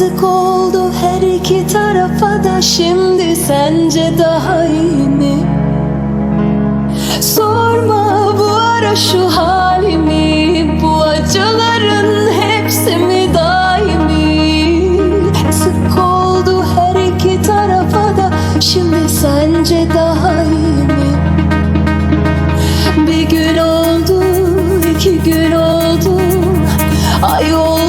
Yazık oldu her iki tarafa da Şimdi sence daha iyi mi? Sorma bu ara şu halimi Bu acıların hepsi mi daimi? Yazık oldu her iki tarafa da Şimdi sence daha iyi mi? Bir gün oldu, iki gün oldu Ay oldu